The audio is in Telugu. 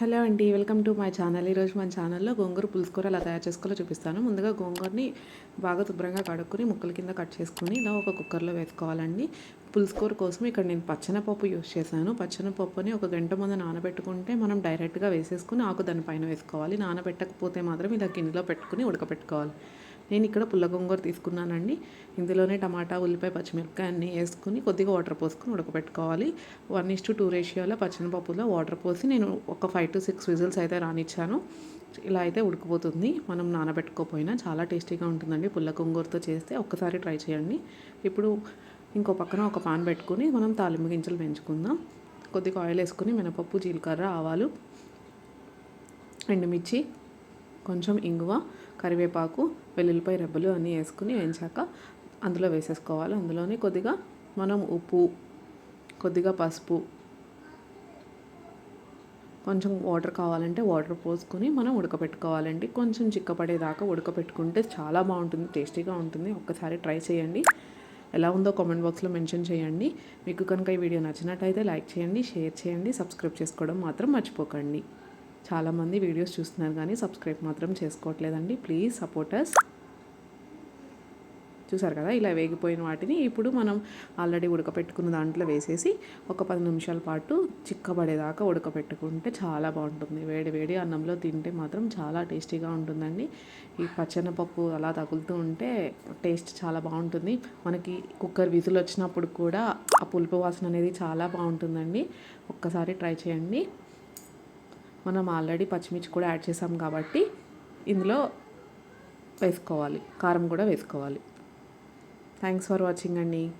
హలో అండి వెల్కమ్ టు మై ఛానల్. ఈరోజు మన ఛానల్లో గోంగూర పులుసుకూర ఎలా తయారు చేసుకోవాలో చూపిస్తాను. ముందుగా గోంగూరని బాగా శుభ్రంగా కడుక్కొని ముక్కల కింద కట్ చేసుకుని ఇలా ఒక కుక్కర్లో వేసుకోవాలండి. పులుసుకూర కోసం ఇక్కడ నేను పచ్చనపప్పు యూస్ చేశాను. పచ్చనపప్పుని ఒక గంట ముందు నానబెట్టుకుంటే మనం డైరెక్ట్గా వేసేసుకుని ఆకు దానిపైన వేసుకోవాలి. నానబెట్టకపోతే మాత్రం ఇలా గిన్నెలో పెట్టుకుని ఉడకపెట్టుకోవాలి. నేను ఇక్కడ పుల్ల గోంగూర తీసుకున్నానండి. ఇందులోనే టమాటా ఉల్లిపాయ పచ్చిమిరపకాయ అన్నీ వేసుకుని కొద్దిగా వాటర్ పోసుకొని ఉడకబెట్టుకోవాలి వన్ ఇస్ టు టూ రేషియోలో పచ్చనిపప్పులో వాటర్ పోసి నేను ఒక ఫైవ్ టు సిక్స్ విజిల్స్ అయితే రానిచ్చాను. ఇలా అయితే ఉడికిపోతుంది. మనం నానబెట్టుకోపోయినా చాలా టేస్టీగా ఉంటుందండి పుల్ల గోంగూరతో చేస్తే. ఒక్కసారి ట్రై చేయండి. ఇప్పుడు ఇంకో పక్కన ఒక పాన్ పెట్టుకుని మనం తాలింపు గింజలు పెంచుకుందాం కొద్దిగా ఆయిల్ వేసుకుని మినపప్పు జీలకర్ర ఆవాలు ఎండుమిర్చి కొంచెం ఇంగువ కరివేపాకు వెల్లుల్లిపాయ రెబ్బలు అన్నీ వేసుకుని వేయించాక అందులో వేసేసుకోవాలి. అందులోనే కొద్దిగా మనం ఉప్పు కొద్దిగా పసుపు కొంచెం వాటర్ కావాలంటే వాటర్ పోసుకొని మనం ఉడకపెట్టుకోవాలండి. కొంచెం చిక్కపడేదాకా ఉడకపెట్టుకుంటే చాలా బాగుంటుంది టేస్టీగా ఉంటుంది. ఒక్కసారి ట్రై చేయండి. ఎలా ఉందో కామెంట్ బాక్స్లో మెన్షన్ చేయండి. మీకు కనుక ఈ వీడియో నచ్చినట్టయితే లైక్ చేయండి షేర్ చేయండి సబ్స్క్రైబ్ చేసుకోవడం మాత్రం మర్చిపోకండి. చాలామంది వీడియోస్ చూస్తున్నారు కానీ సబ్స్క్రైబ్ మాత్రం చేసుకోవట్లేదండి. ప్లీజ్ సపోర్టర్స్ చూసారు కదా? ఇలా వేగిపోయిన వాటిని ఇప్పుడు మనం ఆల్రెడీ ఉడకపెట్టుకున్న దాంట్లో వేసేసి ఒక పది నిమిషాల పాటు చిక్కబడేదాకా ఉడకపెట్టుకుంటే చాలా బాగుంటుంది. వేడి వేడి అన్నంలో తింటే మాత్రం చాలా టేస్టీగా ఉంటుందండి. ఈ పచ్చనపప్పు అలా తగులుతూ ఉంటే టేస్ట్ చాలా బాగుంటుంది. మనకి కుక్కర్ విధులు వచ్చినప్పుడు కూడా ఆ పులుపు వాసన అనేది చాలా బాగుంటుందండి. ఒక్కసారి ట్రై చేయండి. మనం ఆల్రెడీ పచ్చిమిర్చి కూడా యాడ్ చేసాం కాబట్టి ఇందులో వేసుకోవాలి. కారం కూడా వేసుకోవాలి. థ్యాంక్స్ ఫర్ వాచింగ్ అండి